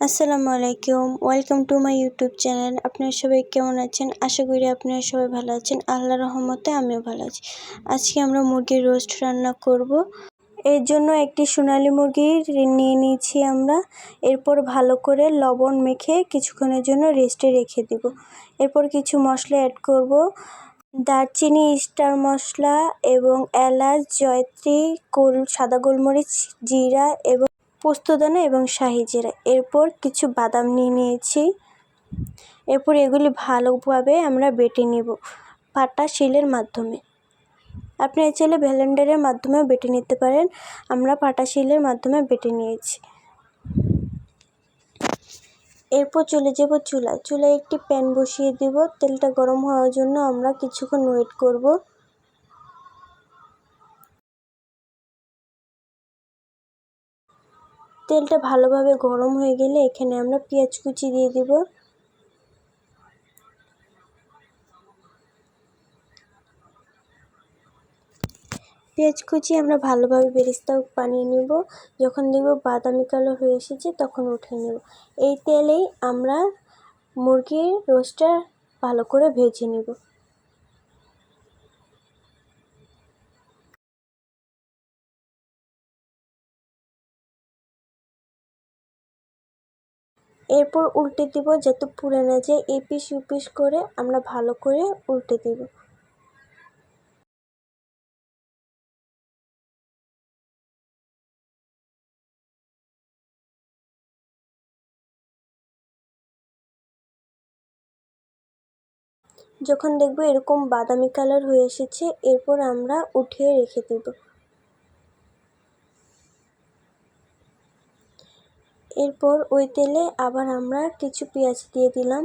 আসসালামু আলাইকুম। Welcome to my YouTube channel আপনারা সবাই কেমন আছেন? আশা করি আপনারা সবাই ভালো আছেন। আল্লাহর রহমতে আমিও ভালো আছি। আজকে আমরা মুরগির রোস্ট রান্না করব। এর জন্য একটি সোনালি মুরগি নিয়ে নিয়েছি আমরা। এরপর ভালো করে লবণ মেখে কিছুক্ষণের জন্য রেস্টে রেখে দেব। এরপর কিছু মশলা অ্যাড করব। দারচিনি স্টার মশলা এবং এলাচ, জয়ত্রী, গোল, সাদা গোলমরিচ, জিরা এবং পোস্তদানা এবং শাহি জিরা। এরপর কিছু বাদাম নিয়ে নিয়েছি। এরপর এগুলি ভালোভাবে আমরা বেটে নেব পাটা শিলের মাধ্যমে। আপনি চাইলে ভ্যালেন্ডারের মাধ্যমেও বেটে নিতে পারেন। আমরা পাটা শিলের মাধ্যমে বেটে নিয়েছি। এরপর চলে যাব চুলায়। চুলায় একটি প্যান বসিয়ে দেব। তেলটা গরম হওয়ার জন্য আমরা কিছুক্ষণ ওয়েট করব। তেলটা ভালোভাবে গরম হয়ে গেলে এখানে আমরা পেঁয়াজ কুচি দিয়ে দেব। পেঁয়াজ কুচি আমরা ভালোভাবে বেরিস্তা বানিয়ে নেব। যখন দেখব বাদামি কালো হয়ে এসেছে তখন উঠে নেব। এই তেলেই আমরা মুরগির রোস্টটা ভালো করে ভেজে নেব। এরপর উল্টে দিব যাতে পুড়ে না যায়, এপিস উপিস করে আমরা ভালো করে উল্টে দিব। যখন দেখব এরকম বাদামি কালার হয়ে এসেছে, এরপর আমরা উঠিয়ে রেখে দেব। এরপর ওই তেলে আবার আমরা কিছু পেঁয়াজ দিয়ে দিলাম।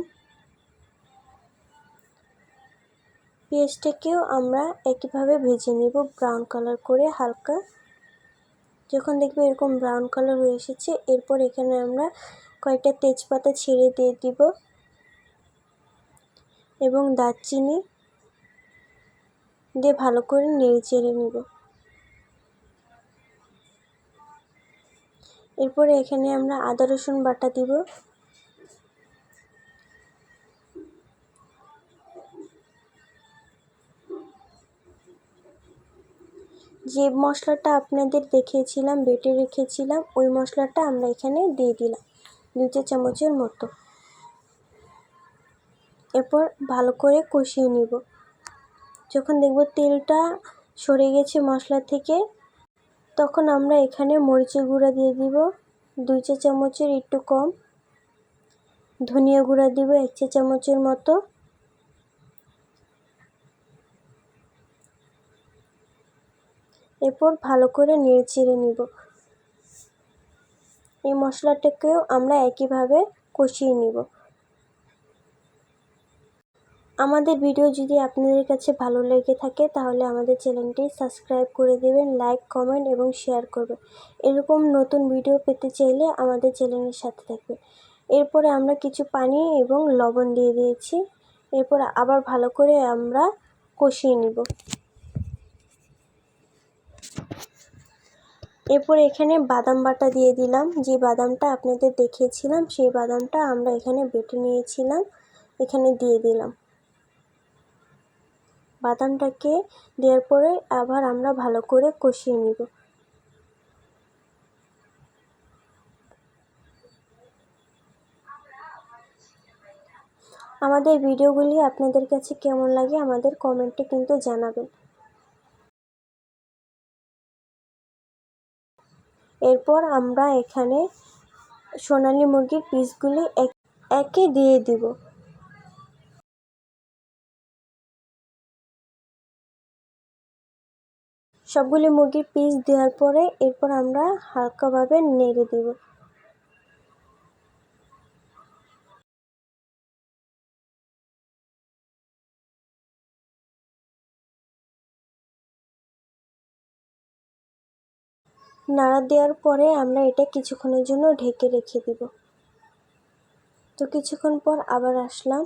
পেঁয়াজটাকেও আমরা একইভাবে ভেজে নেব ব্রাউন কালার করে হালকা। যখন দেখবে এরকম ব্রাউন কালার হয়ে এসেছে, এরপর এখানে আমরা কয়েকটা তেজপাতা ছেড়ে দিয়ে দিব এবং দারচিনি দিয়ে ভালো করে নেড়ে চেড়ে নেব। এরপরে এখানে আমরা আদা, রসুন বাটা দিব। যে মশলাটা আপনাদের দেখিয়েছিলাম, বেটে রেখেছিলাম, ওই মশলাটা আমরা এখানে দিয়ে দিলাম দু চামচের মতো। এরপর ভালো করে কষিয়ে নিব। যখন দেখব তেলটা সরে গেছে মশলা থেকে তখন আমরা এখানে মরিচের গুঁড়া দিয়ে দিব, দুই চা চামচের একটু কম। ধনিয়া গুঁড়া দিব এক চা চামচের মতো। এরপর ভালো করে নেড়ে চেড়ে নিব। এই মশলাটাকেও আমরা একইভাবে কষিয়ে নিব। আমাদের ভিডিও যদি আপনাদের কাছে ভালো লেগে থাকে, তাহলে আমাদের চ্যানেলটি সাবস্ক্রাইব করে দেবেন, লাইক, কমেন্ট এবং শেয়ার করবেন। এরকম নতুন ভিডিও পেতে চাইলে আমাদের চ্যানেলের সাথে থাকবে এরপরে আমরা কিছু পানি এবং লবণ দিয়ে দিয়েছি। এরপর আবার ভালো করে আমরা কষিয়ে নিব। এরপর এখানে বাদাম বাটা দিয়ে দিলাম। যে বাদামটা আপনাদের দেখিয়েছিলাম, সেই বাদামটা আমরা এখানে বেটে নিয়েছিলাম। এখানে দিয়ে দিলাম। বাদামটাকে দেওয়ার পরে আবার আমরা ভালো করে কষিয়ে নিব। আমাদের ভিডিওগুলি আপনাদের কাছে কেমন লাগে আমাদের কমেন্টে কিন্তু জানাবেন। এরপর আমরা এখানে সোনালি মুরগির পিসগুলি একে দিয়ে দিব। সবগুলি মুরগির পিস দেওয়ার পরে এরপর আমরা হালকাভাবে নেড়ে দেব। নাড়া দেওয়ার পরে আমরা এটা কিছুক্ষণের জন্য ঢেকে রেখে দিব। তো কিছুক্ষণ পর আবার আসলাম।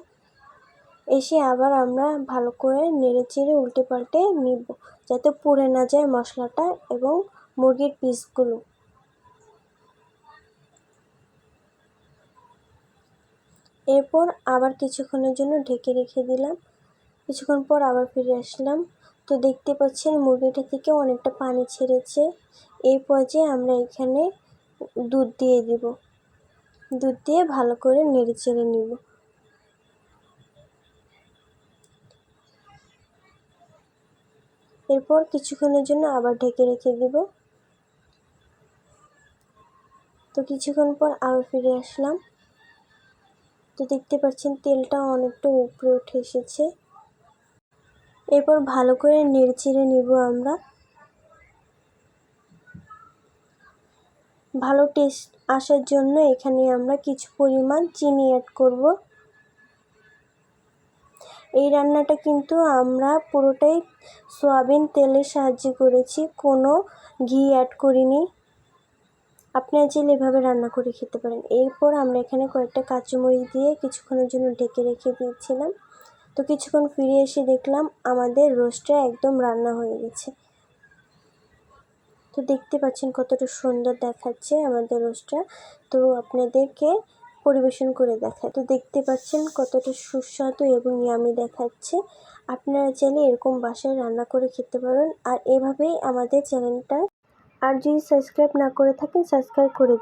এসে আবার আমরা ভালো করে নেড়ে চেড়ে উল্টে পাল্টে নিব, যাতে পুড়ে না যায় মশলাটা এবং মুরগির পিসগুলো। এরপর আবার কিছুক্ষণের জন্য ঢেকে রেখে দিলাম। কিছুক্ষণ পর আবার ফিরে আসলাম। তো দেখতে পাচ্ছেন মুরগিটা থেকে অনেকটা পানি ছেড়েছে। এই পর্যায়ে আমরা এখানে দুধ দিয়ে দিব। দুধ দিয়ে ভালো করে নেড়ে চেড়ে নিব। এরপর কিছুক্ষণের জন্য আবার ঢেকে রেখে দিব। তো কিছুক্ষণ পর আবার ফিরে আসলাম। তো দেখতে পাচ্ছেন তেলটা অনেকটা উপরে উঠে এসেছে। এরপর ভালো করে নেড়ে নিব আমরা। ভালো টেস্ট আসার জন্য এখানে আমরা কিছু পরিমাণ চিনি অ্যাড করব। এই রান্নাটা কিন্তু আমরা পুরোটাই সয়াবিন তেলের সাহায্যে করেছি, কোনো ঘি অ্যাড করিনি। আপনারা চাইলে এভাবে রান্না করে খেতে পারেন। এরপর আমরা এখানে কয়েকটা কাঁচামরিচ দিয়ে কিছুক্ষণের জন্য ঢেকে রেখে দিয়েছিলাম। তো কিছুক্ষণ ফিরে এসে দেখলাম আমাদের রোস্টটা একদম রান্না হয়ে গেছে। তো দেখতে পাচ্ছেন কতটা সুন্দর দেখাচ্ছে আমাদের রোস্টটা। তো আপনাদেরকে পরিবেশন করে দেখায়। তো দেখতে পাচ্ছেন কতটা সুস্বাদু এবং ইয়ামি দেখাচ্ছে। আপনারা চাইলে এরকম বাসায় রান্না করে খেতে পারেন। আর এভাবেই আমাদের চ্যানেলটা আর যদি সাবস্ক্রাইব না করে থাকেন সাবস্ক্রাইব করে